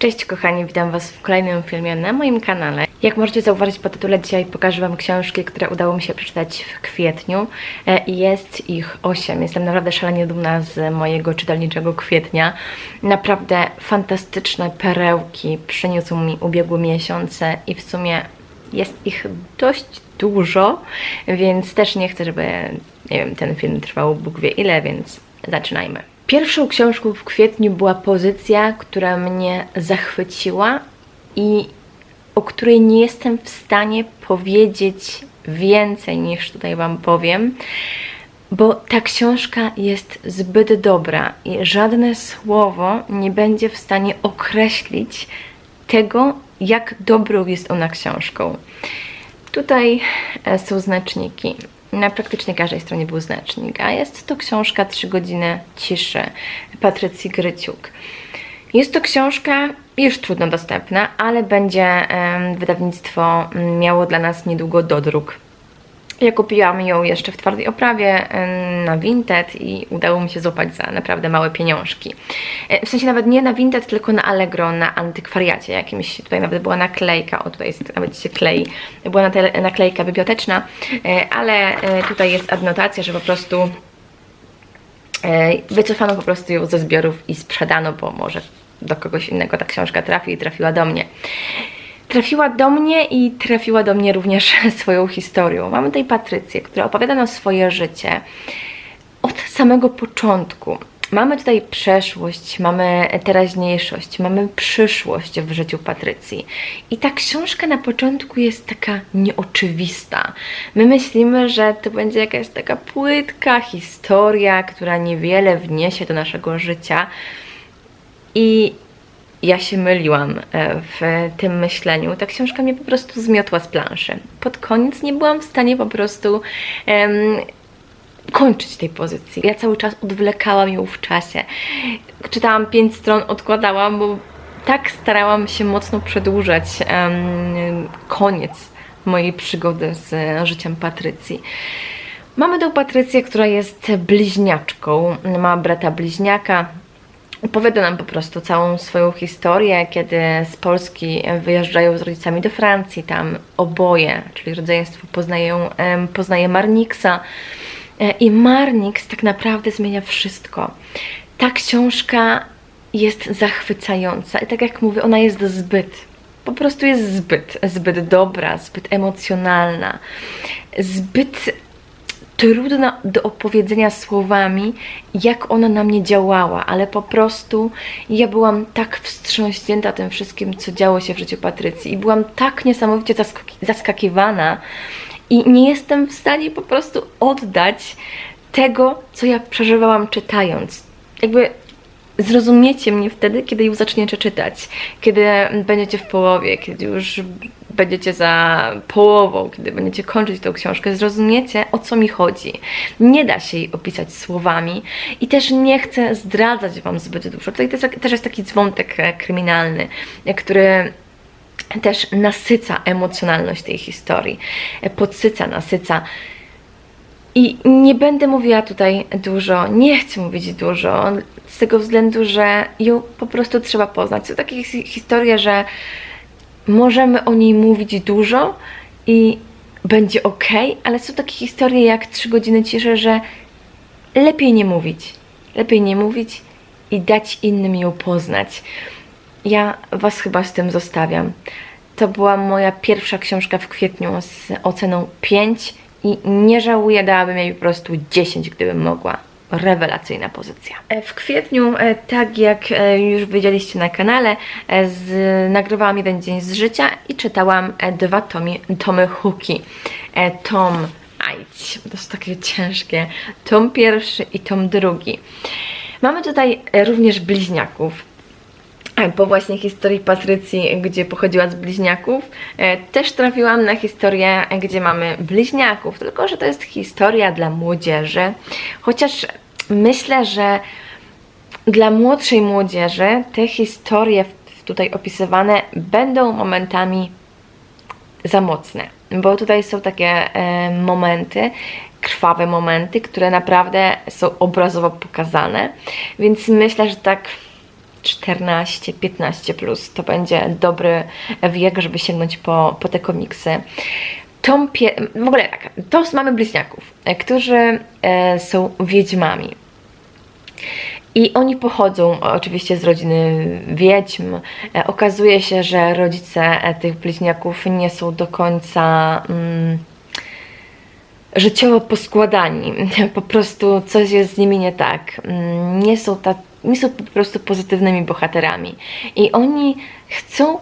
Cześć kochani, witam Was w kolejnym filmie na moim kanale. Jak możecie zauważyć po tytule, dzisiaj pokażę Wam książki, które udało mi się przeczytać w kwietniu E, jest ich 8. Jestem naprawdę szalenie dumna z mojego czytelniczego kwietnia. Naprawdę fantastyczne perełki przyniósł mi ubiegły miesiące i w sumie jest ich dość dużo, więc też nie chcę, żeby nie wiem, ten film trwał Bóg wie ile, więc zaczynajmy. Pierwszą książką w kwietniu była pozycja, która mnie zachwyciła i o której nie jestem w stanie powiedzieć więcej niż tutaj Wam powiem, bo ta książka jest zbyt dobra i żadne słowo nie będzie w stanie określić tego, jak dobrą jest ona książką. Tutaj e, są znaczniki. Na praktycznie każdej stronie był znacznik, a jest to książka Trzy godziny ciszy Patrycji Gryciuk. Jest to książka już trudno dostępna, ale będzie wydawnictwo miało dla nas niedługo dodruk. Ja kupiłam ją jeszcze w twardej oprawie na Vinted i udało mi się złapać za naprawdę małe pieniążki. E, W sensie nawet nie na Vinted, tylko na Allegro, na antykwariacie jakimś. Tutaj nawet była naklejka, o tutaj jest, nawet się klei. Była naklejka biblioteczna, e, ale e, tutaj jest adnotacja, że po prostu wycofano po prostu ją ze zbiorów i sprzedano, bo może do kogoś innego ta książka trafi i trafiła do mnie. Trafiła do mnie i trafiła do mnie również swoją historią. Mamy tutaj Patrycję, która opowiada nam swoje życie od samego początku. Mamy tutaj przeszłość, mamy teraźniejszość, mamy przyszłość w życiu Patrycji. I ta książka na początku jest taka nieoczywista. My myślimy, że to będzie jakaś taka płytka historia, która niewiele wniesie do naszego życia. I ja się myliłam e, w tym myśleniu. Ta książka mnie po prostu zmiotła z planszy. Pod koniec nie byłam w stanie po prostu kończyć tej pozycji. Ja cały czas odwlekałam ją w czasie. Czytałam pięć stron, odkładałam, bo tak starałam się mocno przedłużać koniec mojej przygody z życiem Patrycji. Mamy tą Patrycję, która jest bliźniaczką. Ma brata bliźniaka, Opowiada nam po prostu całą swoją historię, kiedy z Polski wyjeżdżają z rodzicami do Francji, tam oboje, czyli rodzeństwo poznają, poznaje Marniksa E, i Marnix tak naprawdę zmienia wszystko. Ta książka jest zachwycająca. I tak jak mówię, ona jest zbyt, po prostu jest zbyt, zbyt dobra, zbyt emocjonalna, zbyt trudna do opowiedzenia słowami, jak ona na mnie działała, ale po prostu ja byłam tak wstrząśnięta tym wszystkim, co działo się w życiu Patrycji i byłam tak niesamowicie zaskaki- zaskakiwana i nie jestem w stanie po prostu oddać tego, co ja przeżywałam czytając. Jakby zrozumiecie mnie wtedy, kiedy ją zaczniecie czytać, kiedy będziecie w połowie, kiedy już będziecie za połową, kiedy będziecie kończyć tą książkę, zrozumiecie o co mi chodzi. Nie da się jej opisać słowami i też nie chcę zdradzać Wam zbyt dużo. Tutaj też, jest taki dzwontek e, kryminalny, e, który też nasyca emocjonalność tej historii, e, podsyca, nasyca. I nie będę mówiła tutaj dużo, nie chcę mówić dużo, z tego względu, że ją po prostu trzeba poznać. Są takie his- historie, że możemy o niej mówić dużo i będzie ok, ale są takie historie jak 3 godziny ciszy, że lepiej nie mówić. Lepiej nie mówić i dać innym ją poznać. Ja Was chyba z tym zostawiam. To była moja pierwsza książka w kwietniu z oceną 5 i nie żałuję, dałabym jej po prostu 10, gdybym mogła. Rewelacyjna pozycja. E, W kwietniu, e, tak jak e, już widzieliście na kanale, z, nagrywałam jeden dzień z życia i czytałam dwa tomi, tomy Huki. Tom, ajdź, to jest takie ciężkie. Tom pierwszy i tom drugi. Mamy tutaj również bliźniaków. Po właśnie historii Patrycji, gdzie pochodziła z bliźniaków, e, też trafiłam na historię, gdzie mamy bliźniaków, tylko że to jest historia dla młodzieży. Chociaż myślę, że dla młodszej młodzieży te historie tutaj opisywane będą momentami za mocne, bo tutaj są takie e, momenty, krwawe momenty, które naprawdę są obrazowo pokazane, więc myślę, że tak 14-15 plus. To będzie dobry wiek, żeby sięgnąć po, po te komiksy. Tą pie- w ogóle tak, to mamy bliźniaków, e, którzy e, są wiedźmami. I oni pochodzą oczywiście z rodziny wiedźm. E, Okazuje się, że rodzice e, tych bliźniaków nie są do końca mm, życiowo poskładani. Po prostu coś jest z nimi nie tak. Mm, Nie są, ta, nie są po prostu pozytywnymi bohaterami. I oni chcą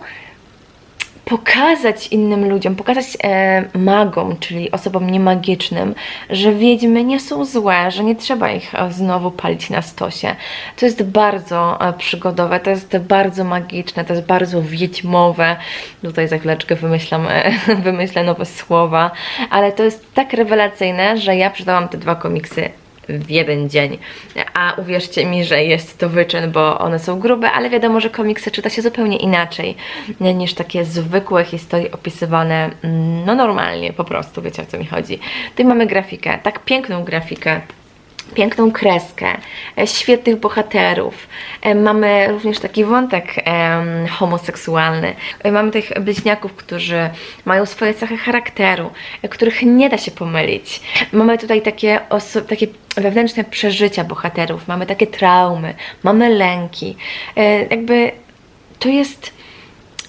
pokazać innym ludziom, pokazać e, magom, czyli osobom niemagicznym, że wiedźmy nie są złe, że nie trzeba ich e, znowu palić na stosie. To jest bardzo e, przygodowe, to jest bardzo magiczne, to jest bardzo wiedźmowe. Tutaj za chwileczkę wymyślam, e, wymyślę nowe słowa, ale to jest tak rewelacyjne, że ja przeczytałam te dwa komiksy w jeden dzień. A uwierzcie mi, że jest to wyczyn, bo one są grube, ale wiadomo, że komiksy czyta się zupełnie inaczej niż takie zwykłe historie opisywane mm, no normalnie, po prostu, wiecie o co mi chodzi. Tutaj mamy grafikę, tak piękną grafikę, piękną kreskę, e, świetnych bohaterów. E, Mamy również taki wątek homoseksualny. E, Mamy tych bliźniaków, którzy mają swoje cechy charakteru, których nie da się pomylić. Mamy tutaj takie, takie wewnętrzne przeżycia bohaterów, mamy takie traumy, mamy lęki. Jakby to jest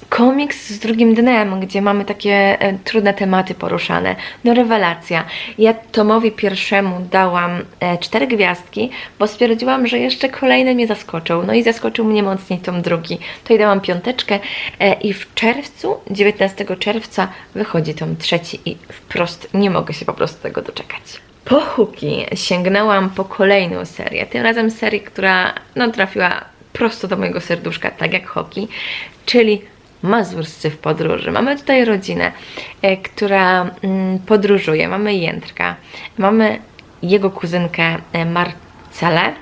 komiks z drugim dnem, gdzie mamy takie e, trudne tematy poruszane. No rewelacja. Ja Tomowi pierwszemu dałam e, cztery gwiazdki, bo stwierdziłam, że jeszcze kolejny mnie zaskoczył. No i zaskoczył mnie mocniej tom drugi. To i dałam piąteczkę e, i w czerwcu, 19 czerwca wychodzi tom trzeci i wprost nie mogę się po prostu tego doczekać. Po Huki sięgnęłam po kolejną serię, tym razem serię, która no, trafiła prosto do mojego serduszka, tak jak Hoki, czyli Mazurscy w podróży. Mamy tutaj rodzinę, e, która mm, podróżuje. Mamy Jędrka, mamy jego kuzynkę e, Marcelę,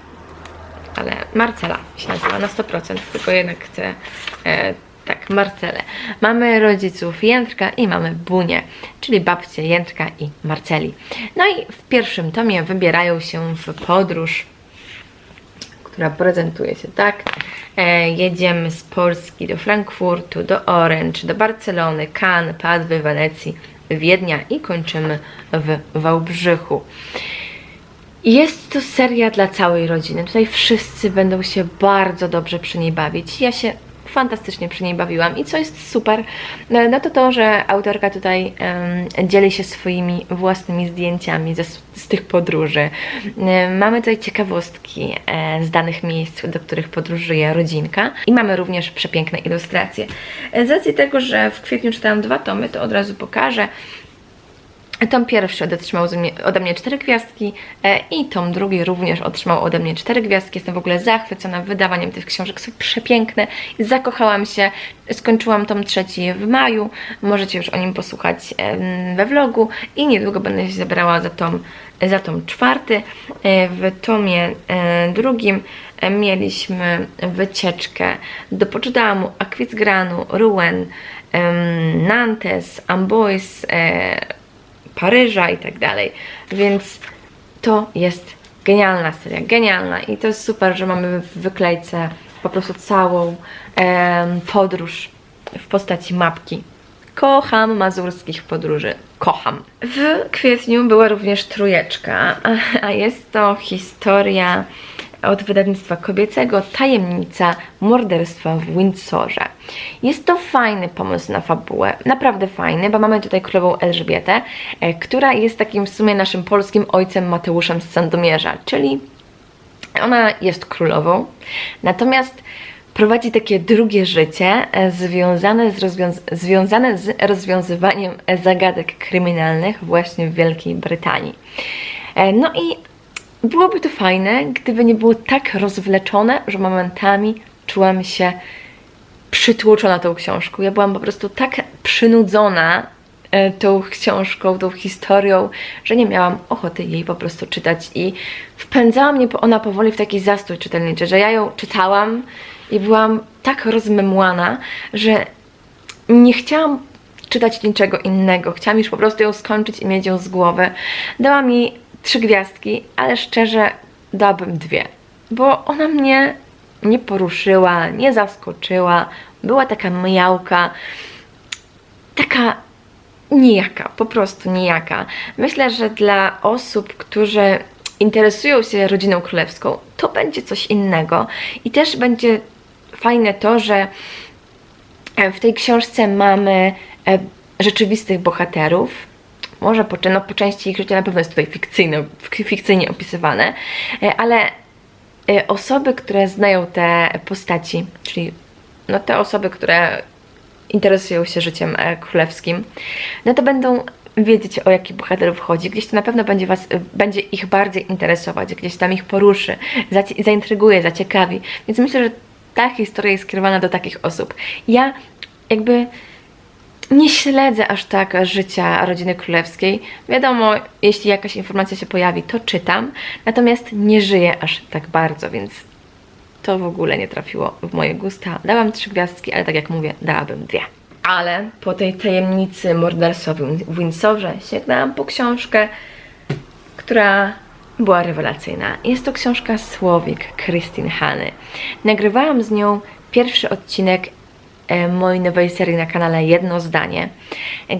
ale Marcela się nazywa na 100%, tylko jednak chcę e, tak, Marcelę. Mamy rodziców Jędrka i mamy Bunię, czyli babcię Jędrka i Marceli. No i w pierwszym tomie wybierają się w podróż która prezentuje się tak. E, jedziemy z Polski do Frankfurtu, do Orange, do Barcelony, Cannes, Padwy, Wenecji, Wiednia i kończymy w Wałbrzychu. Jest to seria dla całej rodziny. Tutaj wszyscy będą się bardzo dobrze przy niej bawić. Ja się fantastycznie przy niej bawiłam i co jest super, no no to to, że autorka tutaj em, dzieli się swoimi własnymi zdjęciami ze, z tych podróży. Em, Mamy tutaj ciekawostki e, z danych miejsc, do których podróżuje rodzinka i mamy również przepiękne ilustracje. E, Z racji tego, że w kwietniu czytałam dwa tomy, to od razu pokażę. Tom pierwszy otrzymał ode mnie- cztery gwiazdki e, i tom drugi również otrzymał ode mnie cztery gwiazdki. Jestem w ogóle zachwycona wydawaniem tych książek, są przepiękne. Zakochałam się, skończyłam tom trzeci w maju. Możecie już o nim posłuchać we vlogu i niedługo będę się zabrała za tom, za tom czwarty. E, W tomie e, drugim mieliśmy wycieczkę do Poczdamu, Aquisgranu, Rouen, Nantes, Amboise, Paryża i tak dalej. Więc to jest genialna seria, genialna i to jest super, że mamy w wyklejce po prostu całą podróż w postaci mapki. Kocham mazurskich podróży. Kocham. W kwietniu była również trójeczka, a- a jest to historia od wydawnictwa kobiecego Tajemnica morderstwa w Windsorze. Jest to fajny pomysł na fabułę, naprawdę fajny, bo mamy tutaj królową Elżbietę, e, która jest takim w sumie naszym polskim ojcem Mateuszem z Sandomierza, czyli ona jest królową, natomiast prowadzi takie drugie życie e, związane z, związane z rozwiązywaniem e, zagadek kryminalnych właśnie w Wielkiej Brytanii. No i byłoby to fajne, gdyby nie było tak rozwleczone, że momentami czułam się przytłoczona tą książką. Ja byłam po prostu tak przynudzona e, tą książką, tą historią, że nie miałam ochoty jej po prostu czytać i wpędzała mnie ona powoli w taki zastój czytelniczy, że ja ją czytałam i byłam tak rozmemłana, że nie chciałam czytać niczego innego. Chciałam już po prostu ją skończyć i mieć ją z głowy. Dała mi trzy gwiazdki, ale szczerze dałabym dwie, bo ona mnie nie poruszyła, nie zaskoczyła. Była taka miałka, taka nijaka, po prostu nijaka. Myślę, że dla osób, którzy interesują się rodziną królewską, to będzie coś innego. I też będzie fajne to, że e, w tej książce mamy e, rzeczywistych bohaterów. Może po, no, po części ich życie na pewno jest tutaj fikcyjne, fikcyjnie opisywane, e, ale e, osoby, które znają te postaci, czyli no, te osoby, które interesują się życiem e, królewskim, no to będą wiedzieć o jakich bohaterów chodzi. Gdzieś to na pewno będzie, was, będzie ich bardziej interesować, gdzieś tam ich poruszy, zaintryguje, zaciekawi. Więc myślę, że ta historia jest skierowana do takich osób. Ja jakby nie śledzę aż tak życia rodziny królewskiej. Wiadomo, jeśli jakaś informacja się pojawi, to czytam, natomiast nie żyję aż tak bardzo, więc to w ogóle nie trafiło w moje gusta. Dałam trzy gwiazdki, ale tak jak mówię, dałabym dwie. Ale po tej tajemnicy morderstwa w Windsorze sięgnęłam po książkę, która była rewelacyjna. Jest to książka Słowik Christine Hany. Nagrywałam z nią pierwszy odcinek mojej nowej serii na kanale Jedno Zdanie,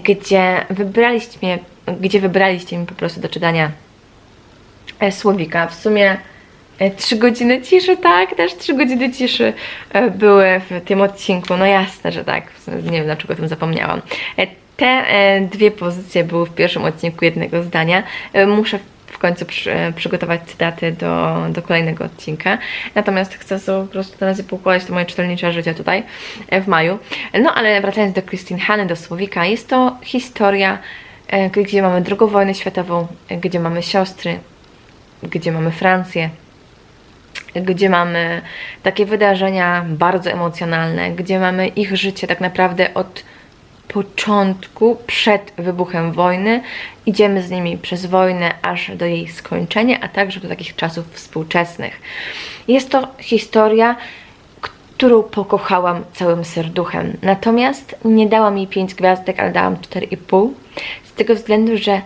gdzie wybraliście mnie, gdzie wybraliście mi po prostu do czytania e, Słowika. W sumie e, trzy godziny ciszy, tak? Też trzy godziny ciszy e, były w tym odcinku. No jasne, że tak. Nie wiem, dlaczego o tym zapomniałam. E, Te e, dwie pozycje były w pierwszym odcinku jednego zdania. E, Muszę w końcu przy, przygotować cytaty do, do kolejnego odcinka. Natomiast chcę sobie po prostu na razie poukładać to moje czytelnicze życie tutaj e, w maju. No ale wracając do Christine Hanny, do Słowika, jest to historia, e, gdzie mamy drugą wojnę światową, e, gdzie mamy siostry, gdzie mamy Francję, gdzie mamy takie wydarzenia bardzo emocjonalne, gdzie mamy ich życie tak naprawdę od początku, przed wybuchem wojny, idziemy z nimi przez wojnę aż do jej skończenia, a także do takich czasów współczesnych. Jest to historia, którą pokochałam całym serduchem. Natomiast nie dałam jej 5 gwiazdek, ale dałam 4,5 z tego względu, że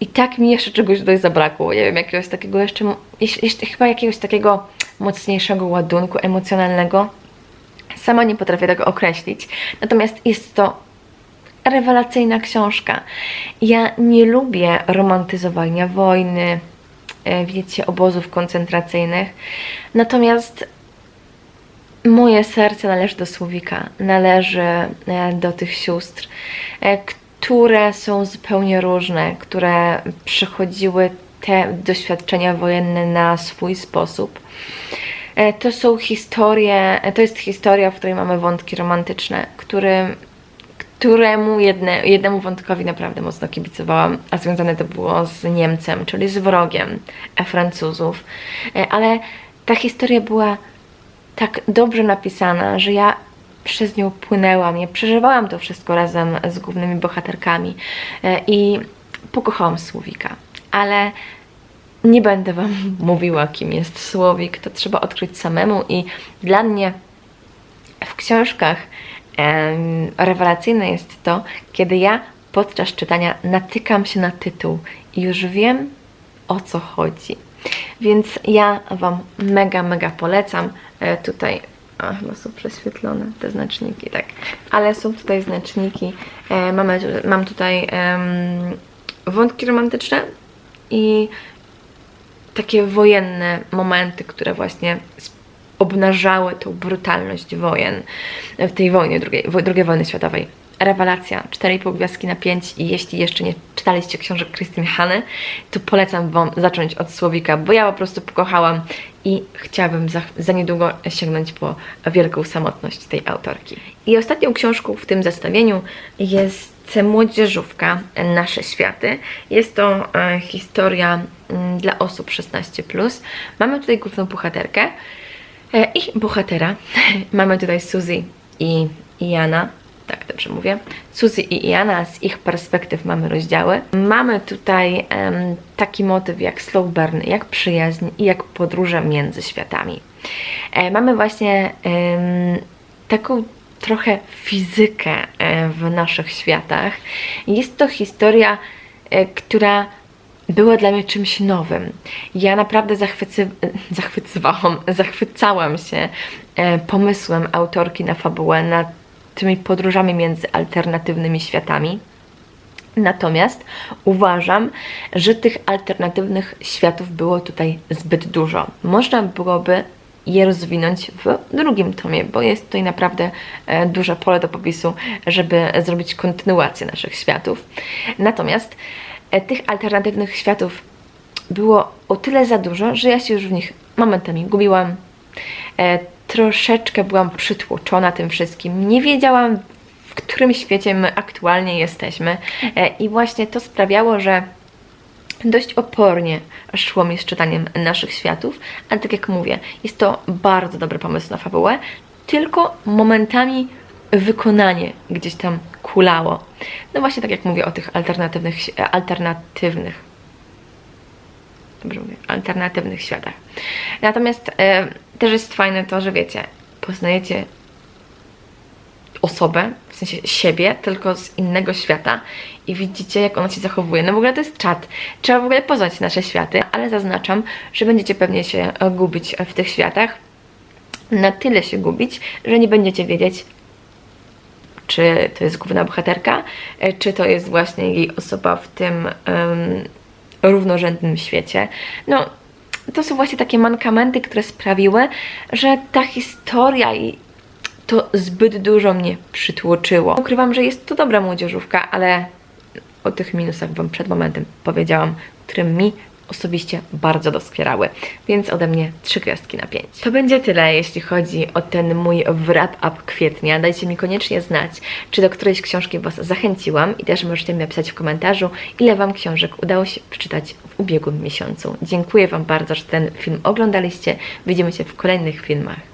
i tak mi jeszcze czegoś tutaj zabrakło. Nie wiem, jakiegoś takiego jeszcze, jeszcze, chyba jakiegoś takiego mocniejszego ładunku emocjonalnego. Sama nie potrafię tego określić. Natomiast jest to rewelacyjna książka. Ja nie lubię romantyzowania wojny, e, wiecie, obozów koncentracyjnych. Natomiast moje serce należy do Słowika, należy e, do tych sióstr, e, które są zupełnie różne, które przechodziły te doświadczenia wojenne na swój sposób. To są historie, to jest historia, w której mamy wątki romantyczne, który, któremu jedne, jednemu wątkowi naprawdę mocno kibicowałam, a związane to było z Niemcem, czyli z wrogiem e, Francuzów. E, Ale ta historia była tak dobrze napisana, że ja przez nią płynęłam, ja przeżywałam to wszystko razem z głównymi bohaterkami e, i pokochałam Słowika. Ale nie będę Wam mówiła, kim jest Słowik, to trzeba odkryć samemu i dla mnie w książkach rewelacyjne jest to, kiedy ja podczas czytania natykam się na tytuł i już wiem o co chodzi. Więc ja Wam mega, mega polecam. E, tutaj, a chyba są prześwietlone te znaczniki, tak, ale są tutaj znaczniki. E, mamy, mam tutaj em, wątki romantyczne i takie wojenne momenty, które właśnie obnażały tą brutalność wojen w tej wojnie, drugiej, drugiej wojny światowej. Rewelacja, 4,5 gwiazdki na 5 i jeśli jeszcze nie czytaliście książek Christine Hanny, to polecam Wam zacząć od Słowika, bo ja po prostu pokochałam i chciałabym za, za niedługo sięgnąć po wielką samotność tej autorki. I ostatnią książką w tym zestawieniu jest Młodzieżówka Nasze Światy. Jest to e, historia mm, dla osób 16+. Mamy tutaj główną bohaterkę e, i bohatera. Mamy tutaj Suzy i Iana. Tak dobrze mówię. Suzy i Iana, z ich perspektyw mamy rozdziały. Mamy tutaj em, taki motyw jak slow burn, jak przyjaźń i jak podróże między światami. E, mamy właśnie em, taką trochę fizykę e, w naszych światach. Jest to historia, e, która była dla mnie czymś nowym. Ja naprawdę zachwycy, zachwycywałam, zachwycałam się e, pomysłem autorki na fabułę, nad tymi podróżami między alternatywnymi światami. Natomiast uważam, że tych alternatywnych światów było tutaj zbyt dużo. Można byłoby je rozwinąć w drugim tomie, bo jest tutaj naprawdę e, duże pole do popisu, żeby zrobić kontynuację naszych światów. Natomiast tych alternatywnych światów było o tyle za dużo, że ja się już w nich momentami gubiłam. E, troszeczkę byłam przytłoczona tym wszystkim. Nie wiedziałam, w którym świecie my aktualnie jesteśmy. E, I właśnie to sprawiało, że dość opornie szło mi z czytaniem naszych światów, ale tak jak mówię, jest to bardzo dobry pomysł na fabułę, tylko momentami wykonanie gdzieś tam kulało. No właśnie tak jak mówię o tych alternatywnych, alternatywnych dobrze mówię, alternatywnych światach. Natomiast e, też jest fajne to, że wiecie, poznajecie osobę, w sensie siebie, tylko z innego świata i widzicie, jak ona się zachowuje. No w ogóle to jest czat. Trzeba w ogóle poznać nasze światy, ale zaznaczam, że będziecie pewnie się e, gubić w tych światach. Na tyle się gubić, że nie będziecie wiedzieć, czy to jest główna bohaterka, e, czy to jest właśnie jej osoba w tym em, równorzędnym świecie. No, to są właśnie takie mankamenty, które sprawiły, że ta historia i to zbyt dużo mnie przytłoczyło. Ukrywam, że jest to dobra młodzieżówka, ale o tych minusach Wam przed momentem powiedziałam, które mi osobiście bardzo doskwierały, więc ode mnie trzy gwiazdki na pięć. To będzie tyle, jeśli chodzi o ten mój wrap-up kwietnia. Dajcie mi koniecznie znać, czy do którejś książki Was zachęciłam i też możecie mi napisać w komentarzu, ile Wam książek udało się przeczytać w ubiegłym miesiącu. Dziękuję Wam bardzo, że ten film oglądaliście. Widzimy się w kolejnych filmach.